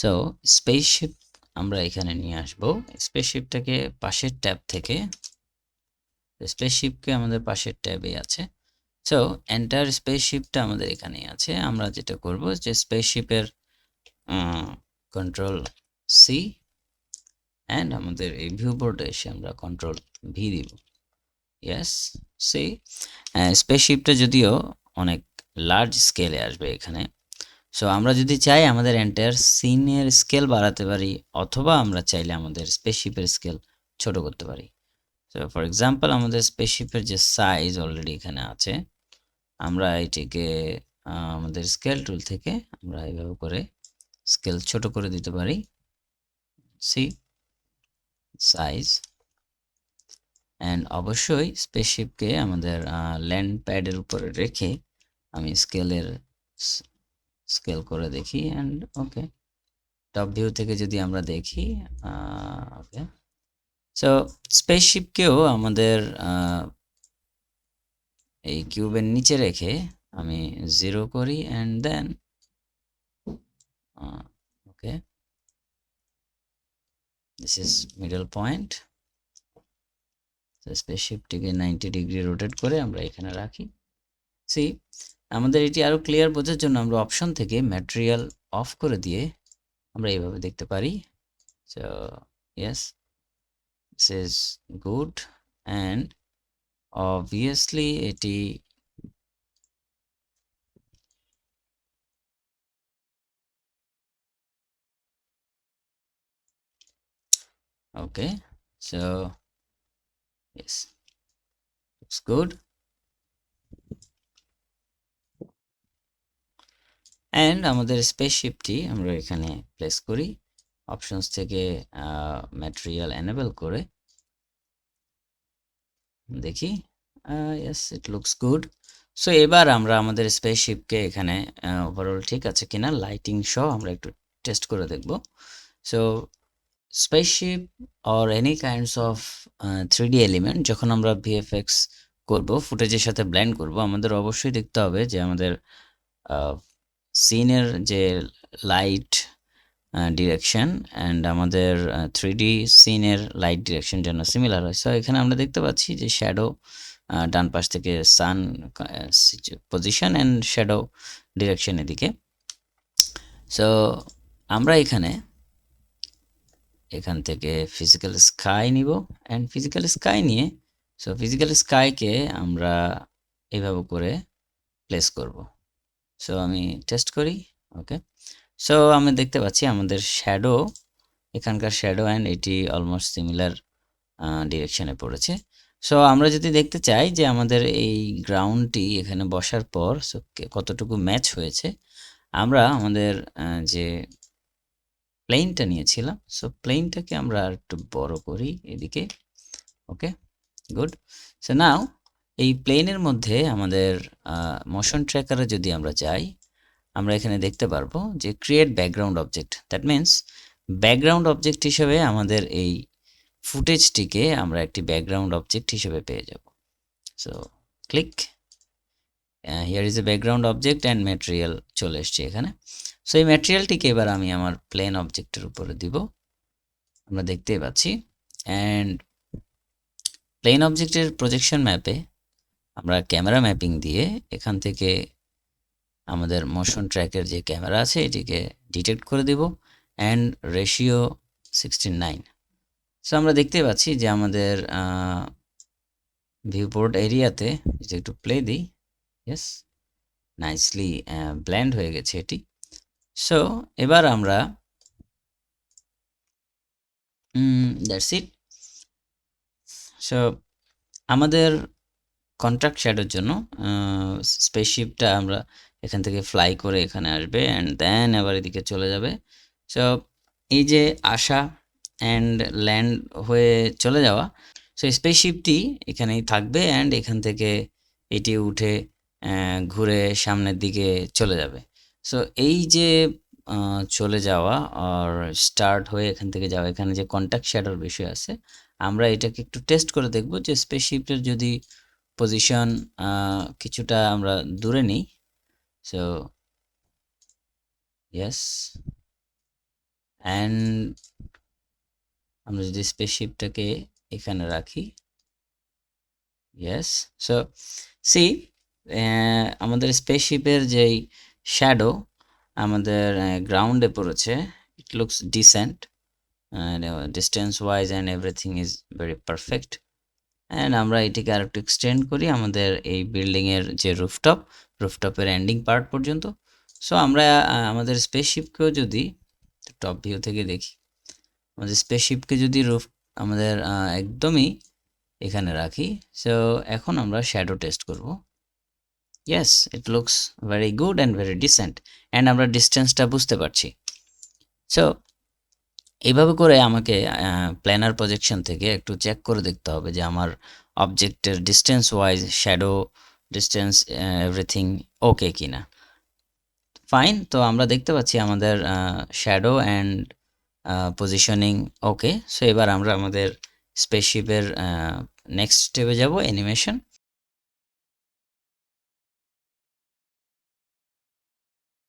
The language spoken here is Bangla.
সো স্পেসশিপ আমরা এখানে নিয়ে আসব। স্পেসশিপটাকে পাশের ট্যাব থেকে স্পেসশিপকে আমাদের পাশের ট্যাবে আছে। সো এন্টার স্পেসশিপটা আমাদের এখানেই আছে। আমরা যেটা করব যে স্পেসশিপের কন্ট্রোল সি অ্যান্ড আমাদের এই ভিউ বোর্ডে এসে আমরা কন্ট্রোল ভি দিব। ইয়েস সি স্পেসশিপটা যদিও অনেক লার্জ স্কেলে আসবে এখানে সো আমরা যদি চাই আমাদের এন্টায়ার সিনের স্কেল বাড়াতে পারি, অথবা আমরা চাইলে আমাদের স্পেসশিপের স্কেল ছোট করতে পারি। সো ফর এক্সাম্পল আমাদের স্পেসশিপের যে সাইজ অলরেডি এখানে আছে, আমরা এটিকে আমাদের স্কেল টুল থেকে আমরা এইভাবে করে স্কেল ছোট করে দিতে পারি। সি সাইজ অ্যান্ড অবশ্যই স্পেসশিপকে আমাদের ল্যান্ড প্যাডের উপরে রেখে আমি স্কেলের স্কেল করে দেখি অ্যান্ড ওকে টপ ভিউ থেকে যদি আমরা দেখি ওকে সো স্পেসশিপকেও আমাদের এই কিউবের নিচে রেখে আমি জিরো করি and then okay this is middle point স্পেসশিপটিকে ninety degree rotate করে আমরা এখানে রাখি। সি আমাদের এটি আরও ক্লিয়ার বোঝার জন্য আমরা অপশন থেকে ম্যাটেরিয়াল অফ করে দিয়ে আমরা এইভাবে দেখতে পারি। So yes this is good and obviously এটি okay, so, yes, looks good. And আমাদের স্পেসশিপটি আমরা এখানে প্লেস করি। অপশনস থেকে ম্যাটেরিয়াল এনেবল করে। দেখি। Yes it looks good so এবার আমরা আমাদের স্পেসশিপকে এখানে ওভারঅল ঠিক আছে কিনা? লাইটিং সহ আমরা একটু টেস্ট করে দেখব। So spaceship or any kinds of three D element যখন আমরা ভিএফএক্স করব ফুটেজের সাথে ব্ল্যান্ড করব, আমাদের অবশ্যই দেখতে হবে যে আমাদের সিনের যে লাইট ডিরেকশন অ্যান্ড আমাদের থ্রি ডি সিনের লাইট ডিরেকশন যেন সিমিলার হয়। সো এখানে আমরা দেখতে পাচ্ছি যে শ্যাডো ডান পাশ থেকে sun position and shadow direction এদিকে। সো আমরা এখানে, এখান থেকে ফিজিক্যাল স্কাই নিব অ্যান্ড ফিজিক্যাল স্কাই নিয়ে সো ফিজিক্যাল স্কাইকে আমরা এইভাবে করে প্লেস করব। সো আমি টেস্ট করি ওকে সো আমি দেখতে পাচ্ছি আমাদের শ্যাডো এখানকার শ্যাডো অ্যান্ড এটি অলমোস্ট সিমিলার ডিরেকশনে পড়েছে। সো আমরা যদি দেখতে চাই যে আমাদের এই গ্রাউন্ডটি এখানে বসার পর সো কতটুকু ম্যাচ হয়েছে, আমরা আমাদের যে প্লেনটা নিয়েছিলাম সো প্লেনটাকে আমরা একটু বড় করি এদিকে ওকে গুড সো নাও এই প্লেনের মধ্যে আমাদের মোশন ট্র্যাকারে যদি আমরা যাই, আমরা এখানে দেখতে পারব যে create background object that means background object হিসেবে আমাদের এই ফুটেজটিকে আমরা একটি ব্যাকগ্রাউন্ড অবজেক্ট হিসেবে পেয়ে যাব। So click here is a background object and material চলে এসছে এখানে। সো এই ম্যাটেরিয়ালটিকে এবার আমি আমার প্লেন অবজেক্টের উপরে দিব। আমরা দেখতেই পাচ্ছি। অ্যান্ড প্লেন অবজেক্টের প্রজেকশন ম্যাপে আমরা ক্যামেরা ম্যাপিং দিয়ে এখান থেকে আমাদের মোশন ট্র্যাকের যে ক্যামেরা আছে, এটিকে ডিটেক্ট করে দেব। And ratio sixteen nine. So আমরা দেখতে পাচ্ছি যে আমাদের ভিউপোর্ট এরিয়াতে যদি একটু প্লে দিই। ইয়েস নাইসলি ব্ল্যান্ড হয়ে গেছে এটি। সো এবার আমরা দ্যাটস ইট সো আমাদের কন্ট্রাক্ট শ্যাডোর জন্য স্পেসশিপটা আমরা এখান থেকে ফ্লাই করে এখানে আসবে অ্যান্ড দেন আবার এদিকে চলে যাবে। সো এই যে আসা অ্যান্ড ল্যান্ড হয়ে চলে যাওয়া সো স্পেসশিপটি এখানেই থাকবে অ্যান্ড এখান থেকে এটি উঠে ঘুরে সামনের দিকে চলে যাবে। সো এই যে চলে যাওয়া আর স্টার্ট হয়ে এখান থেকে যাওয়া, এখানে যে কন্ট্যাক্ট শ্যাডোর বিষয় আছে, আমরা এটাকে একটু টেস্ট করে দেখব যে স্পেসশিপের যদি পজিশন কিছুটা আমরা দূরে নিই। সো ইয়েস অ্যান্ড আমরা যদি স্পেসশিপটাকে এখানে রাখি ইয়েস সো সি আমাদের স্পেসশিপের যেই শ্যাডো আমাদের গ্রাউন্ডে পড়েছে it looks decent distance wise and everything is very perfect and আমরা এটিকে আর একটু এক্সটেন্ড করি আমাদের এই বিল্ডিংয়ের যে রুফটপ রুফটপের এন্ডিং পার্ট পর্যন্ত। সো আমরা আমাদের স্পেসশিপকেও যদি টপ ভিউ থেকে দেখি, আমাদের স্পেসশিপকে যদি রুফ আমাদের একদমই এখানে রাখি সো এখন আমরা শ্যাডো টেস্ট করব। Yes it looks very good and very decent and আমরা ডিস্টেন্সটা বুঝতে পারছি। সো এইভাবে করে আমাকে প্ল্যানার প্রজেকশন থেকে একটু চেক করে দেখতে হবে যে আমার অবজেক্টের distance wise shadow distance everything okay কি না ফাইন তো আমরা দেখতে পাচ্ছি আমাদের shadow and positioning okay so এবার আমরা আমাদের স্পেসশিপের নেক্সট স্টেপে যাব অ্যানিমেশন